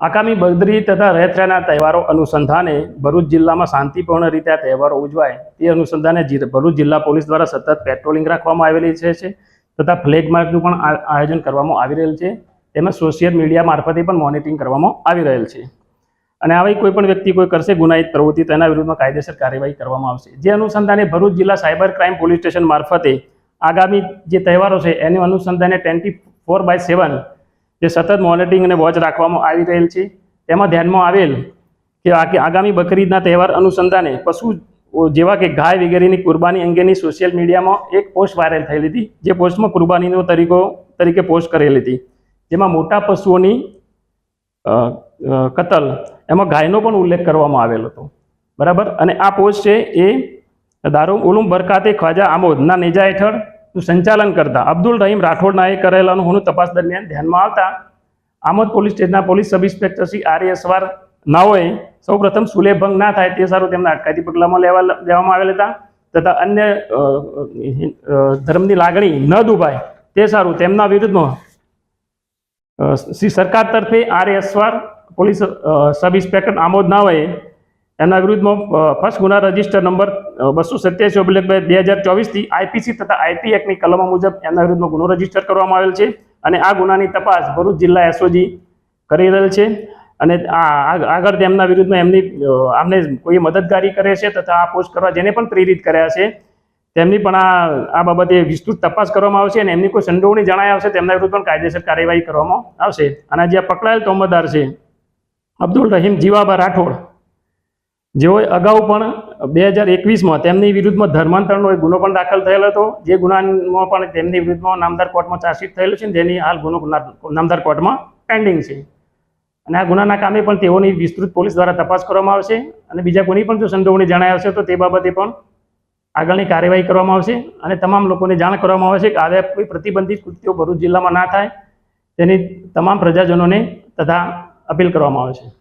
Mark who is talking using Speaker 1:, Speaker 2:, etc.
Speaker 1: આગામી બગદરી તથા રથયાત્રાના તહેવારો અનુસંધાને ભરૂચ જિલ્લામાં શાંતિપૂર્ણ રીતે આ તહેવારો ઉજવાય તે અનુસંધાને ભરૂચ જિલ્લા પોલીસ દ્વારા સતત પેટ્રોલિંગ રાખવામાં આવેલી છે છે. તથા ફ્લેગ માર્ચનું પણ આયોજન કરવામાં આવી રહેલ છે. તેમાં સોશિયલ મીડિયા મારફતે પણ મોનિટરિંગ કરવામાં આવી રહેલ છે. અને આવી કોઈ પણ વ્યક્તિ કોઈ કરશે ગુનાહિત પ્રવૃત્તિ, તેના વિરુદ્ધમાં કાયદેસર કાર્યવાહી કરવામાં આવશે. જે અનુસંધાને ભરૂચ જિલ્લા સાયબર ક્રાઇમ પોલીસ સ્ટેશન મારફતે આગામી જે તહેવારો છે, એનું અનુસંધાને ટ્વેન્ટી ફોર બાય સેવન જે સતત મોનિટરિંગ અને વોચ રાખવામાં આવી રહેલ છે. તેમાં ધ્યાનમાં આવેલ કે આગામી બકરીદના તહેવાર અનુસંધાને પશુ જેવા કે ગાય વગેરેની કુરબાની અંગેની સોશિયલ મીડિયામાં એક પોસ્ટ વાયરલ થયેલી હતી, જે પોસ્ટમાં કુરબાનીનો તરીકો તરીકે પોસ્ટ કરેલી હતી. જેમાં મોટા પશુઓની કતલ, એમાં ગાયનો પણ ઉલ્લેખ કરવામાં આવેલો હતો. બરાબર? અને આ પોસ્ટ છે એ દારૂ ઉલુમ બરકાતે ખ્વાજા આમોદના નેજા હેઠળ સંચાલન કરતા. અબ્દુલ રહીમ રાઠોડ નાએ કરેલાનું હોનું તપાસ દરમિયાન ધ્યાનમાં આવતા આમોદ પોલીસ સ્ટેશનના police sub inspector Shri R એસવાર નાઓએ સૌપ્રથમ સુલેભંગ ના થાય તે સારું તેમના અટકાયતી પગલામાં લેવા લેવામાં આવેલ હતા તથા અન્ય ધર્મની લાગણી ન દુભાય તે સારું તેમના વિરુદ્ધમાં શ્રી સરકાર તરફે આર એસવાર પોલીસ સબ ઇન્સ્પેક્ટર આમોદ નાઓએ એમના વિરુદ્ધમાં ફર્સ્ટ ગુના રજિસ્ટર નંબર બસો સત્યાસી ઓબ્લિક બે હજાર ચોવીસથી આઈપીસી તથા આઈપી એક્ટની કલમો મુજબ એમના વિરુદ્ધમાં ગુનો રજિસ્ટર કરવામાં આવેલ છે અને આ ગુનાની તપાસ ભરૂચ જિલ્લા એસઓજી કરી રહેલ છે અને આગળ તેમના વિરુદ્ધમાં એમની આમને કોઈ મદદગારી કરે છે તથા આ પોસ્ટ કરવા જેને પણ પ્રેરિત કર્યા છે. તેમની પણ આ આ બાબતે વિસ્તૃત તપાસ કરવામાં આવશે અને એમની કોઈ સંડોવણી જણાય આવશે તેમના વિરુદ્ધ પણ કાયદેસર કાર્યવાહી કરવામાં આવશે. અને જે પકડાયેલ તોમદાર છે, અબ્દુલ રહીમ જીવાબા રાઠોડ જેઓએ અગાઉ પણ બે હજાર એકવીસમાં તેમની વિરુદ્ધમાં ધર્માંતરણનો એક ગુનો પણ દાખલ થયેલો હતો. જે ગુનામાં પણ તેમની વિરુદ્ધમાં નામદાર કોર્ટમાં ચાર્જશીટ થયેલું છે જેની હાલ ગુનો નામદાર કોર્ટમાં પેન્ડિંગ છે. અને આ ગુનાના કામે પણ તેઓની વિસ્તૃત પોલીસ દ્વારા તપાસ કરવામાં આવશે અને બીજા કોની પણ જો સંડોવણી જણાય આવશે તો તે બાબતે પણ આગળની કાર્યવાહી કરવામાં આવશે અને તમામ લોકોને જાણ કરવામાં આવે છે કે આવ્યા કોઈ પ્રતિબંધિત કૃત્યો ભરૂચ જિલ્લામાં ના થાય તેની તમામ પ્રજાજનોને તથા અપીલ કરવામાં આવે છે.